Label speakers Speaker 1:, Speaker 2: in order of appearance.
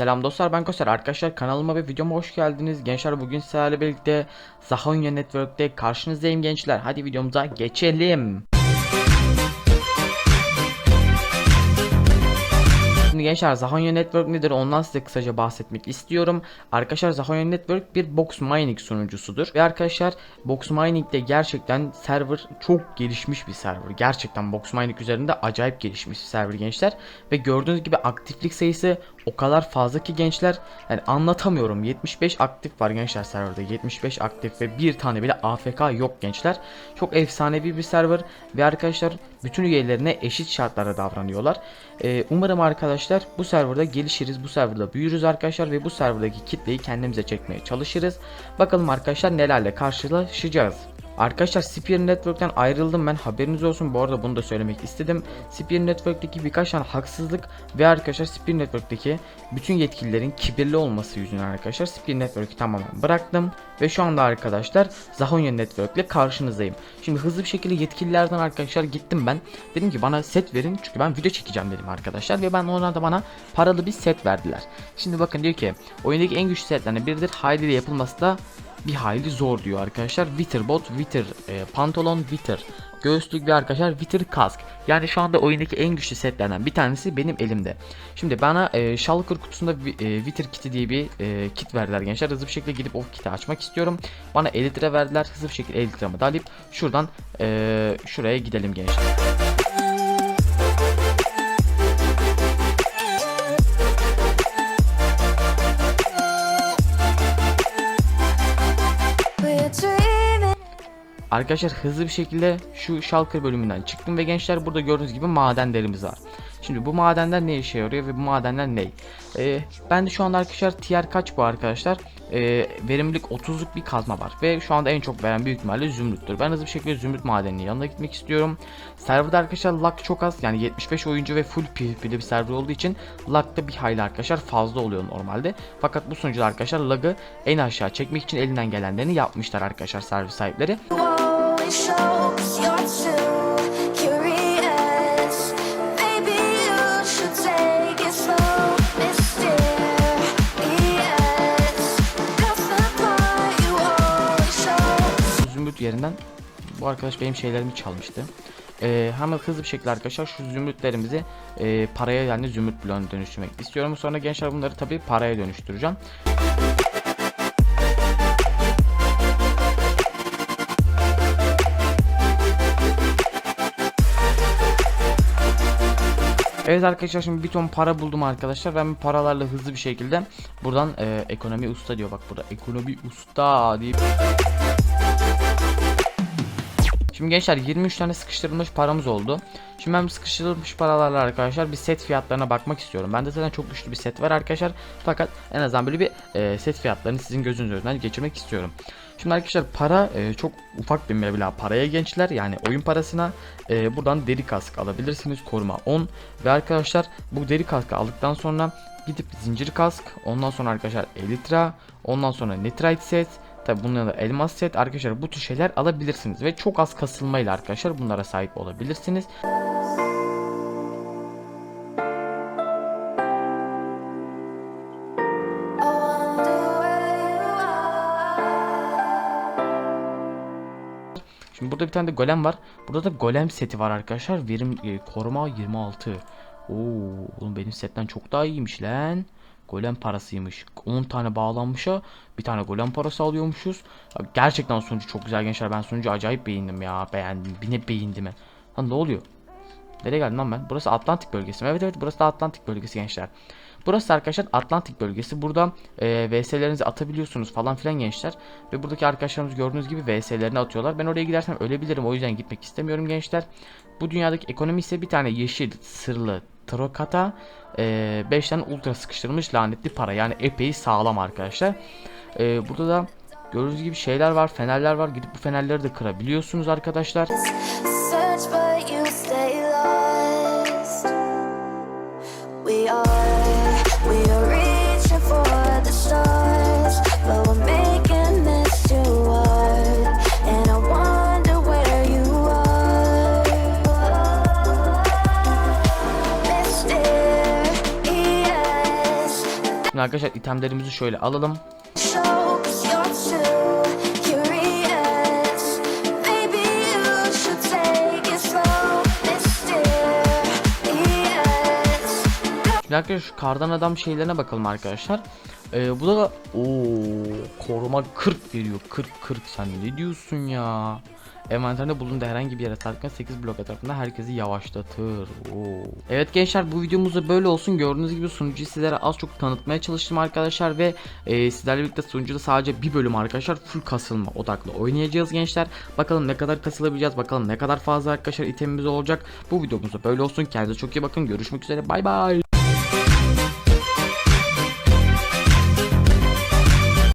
Speaker 1: Selam dostlar ben Koser. Arkadaşlar kanalıma ve videoma hoş geldiniz. Gençler bugün sizlerle birlikte Zahonya Network'te karşınızdayım gençler. Hadi videomuza geçelim. Şimdi gençler Zahonya Network nedir ondan size kısaca bahsetmek istiyorum. Arkadaşlar Zahonya Network bir box mining sunucusudur. Ve arkadaşlar box mining'de gerçekten server çok gelişmiş bir server. Gerçekten box mining üzerinde acayip gelişmiş bir server gençler. Ve gördüğünüz gibi aktiflik sayısı o kadar fazla ki gençler. Yani anlatamıyorum. 75 aktif var gençler serverde. 75 aktif ve bir tane bile AFK yok gençler. Çok efsanevi bir server ve arkadaşlar bütün üyelerine eşit şartlarda davranıyorlar. Ee, umarım arkadaşlar bu serverda gelişiriz, bu serverda büyürüz arkadaşlar ve bu serverdaki kitleyi kendimize çekmeye çalışırız. Bakalım arkadaşlar nelerle karşılaşacağız. Arkadaşlar Spear Network'ten ayrıldım ben haberiniz olsun bu arada bunu da söylemek istedim. Spear Network'teki birkaç tane haksızlık ve arkadaşlar Spear Network'teki bütün yetkililerin kibirli olması yüzünden arkadaşlar Spear Network'ü tamamen bıraktım. Ve şu anda arkadaşlar Zahonya Network ile karşınızdayım. Şimdi hızlı bir şekilde yetkililerden arkadaşlar gittim ben. Dedim ki bana set verin çünkü ben video çekeceğim dedim arkadaşlar. Ve ben onlar da bana paralı bir set verdiler. Şimdi bakın diyor ki oyundaki en güçlü setlerden biridir. Hayli ile yapılması da bir hayli zor diyor arkadaşlar. Wither bot, Wither e, pantolon, Wither göğüslük ve arkadaşlar Wither kask. Yani şu anda oyundaki en güçlü setlerden bir tanesi benim elimde. Şimdi bana e, Shulker kutusunda e, Wither kiti diye bir e, kit verdiler gençler. Hızlı bir şekilde gidip o kiti açmak istiyorum. Bana 50 lira verdiler. Hızlı bir şekilde 50 liramı da alıp şuradan e, şuraya gidelim gençler. Arkadaşlar hızlı bir şekilde şu Shulker bölümünden çıktım ve gençler burada gördüğünüz gibi madenlerimiz var. Şimdi bu madenler ne işe yarıyor ve bu madenler ne? Ee, ben de şu anda arkadaşlar tier kaç bu arkadaşlar? Ee, verimlilik 30'luk bir kazma var ve şu anda en çok veren büyük ihtimalle zümrüttür. Ben hızlı bir şekilde zümrüt madeninin yanına gitmek istiyorum. Serverda arkadaşlar lag çok az yani 75 oyuncu ve full PvP'li bir server olduğu için lag da bir hayli arkadaşlar fazla oluyor normalde. Fakat bu sunucuda arkadaşlar lagı en aşağı çekmek için elinden gelenlerini yapmışlar arkadaşlar server sahipleri. Zümrüt yerinden bu arkadaş benim şeylerimi çalmıştı. Ee, hemen hızlı bir şekilde arkadaşlar şu zümrütlerimizi e, paraya yani zümrüt bloğuna dönüştürmek istiyorum. Sonra gençler bunları tabi paraya dönüştüreceğim. Evet arkadaşlar şimdi bir ton para buldum arkadaşlar. Ben paralarla hızlı bir şekilde buradan e, ekonomi usta diyor bak burada ekonomi usta deyip Şimdi gençler 23 tane sıkıştırılmış paramız oldu. Şimdi ben sıkıştırılmış paralarla arkadaşlar bir set fiyatlarına bakmak istiyorum. Bende zaten çok güçlü bir set var arkadaşlar. Fakat en azından böyle bir e, set fiyatlarını sizin gözünüz önünden geçirmek istiyorum. Şimdi arkadaşlar para e, çok ufak bir meblağ. Paraya gençler yani oyun parasına e, buradan deri kask alabilirsiniz koruma 10 ve arkadaşlar bu deri kaskı aldıktan sonra gidip zincir kask ondan sonra arkadaşlar elitra ondan sonra nitrite set Tabi bunun yanında elmas set. Arkadaşlar bu tür şeyler alabilirsiniz ve çok az kasılmayla arkadaşlar bunlara sahip olabilirsiniz. Şimdi burada bir tane de golem var. Burada da golem seti var arkadaşlar. Verim e, koruma 26. Oo, oğlum benim setten çok daha iyiymiş lan. Golem parasıymış. 10 tane bağlanmışa bir tane golem parası alıyormuşuz. Ya gerçekten sonucu çok güzel gençler. Ben sonucu acayip beğendim ya. Beğendim. Bir ne beğendim. ben. Lan ne oluyor? Nereye geldim lan ben? Burası Atlantik bölgesi. Evet evet burası da Atlantik bölgesi gençler. Burası arkadaşlar Atlantik bölgesi. Burada e, VS'lerinizi atabiliyorsunuz falan filan gençler. Ve buradaki arkadaşlarımız gördüğünüz gibi VS'lerini atıyorlar. Ben oraya gidersem ölebilirim. O yüzden gitmek istemiyorum gençler. Bu dünyadaki ekonomi ise bir tane yeşil sırlı trokata 5 tane ultra sıkıştırılmış lanetli para. Yani epey sağlam arkadaşlar. E, burada da gördüğünüz gibi şeyler var. Fenerler var. Gidip bu fenerleri de kırabiliyorsunuz arkadaşlar.
Speaker 2: Search but you stay lost. We are,
Speaker 1: Arkadaşlar itemlerimizi şöyle alalım. Şimdi arkadaşlar kardan adam şeylerine bakalım arkadaşlar. Ee, bu da o koruma 40 veriyor. 40 40 sen ne diyorsun ya? Envanterde bulunduğu herhangi bir yere sarkın 8 blok etrafında herkesi yavaşlatır. Oo. Evet gençler bu videomuz da böyle olsun. Gördüğünüz gibi sunucuyu sizlere az çok tanıtmaya çalıştım arkadaşlar ve e, sizlerle birlikte sunucuda sadece bir bölüm arkadaşlar full kasılma odaklı oynayacağız gençler. Bakalım ne kadar kasılabileceğiz. Bakalım ne kadar fazla arkadaşlar itemimiz olacak. Bu videomuz da böyle olsun. Kendinize çok iyi bakın. Görüşmek üzere. Bay bay.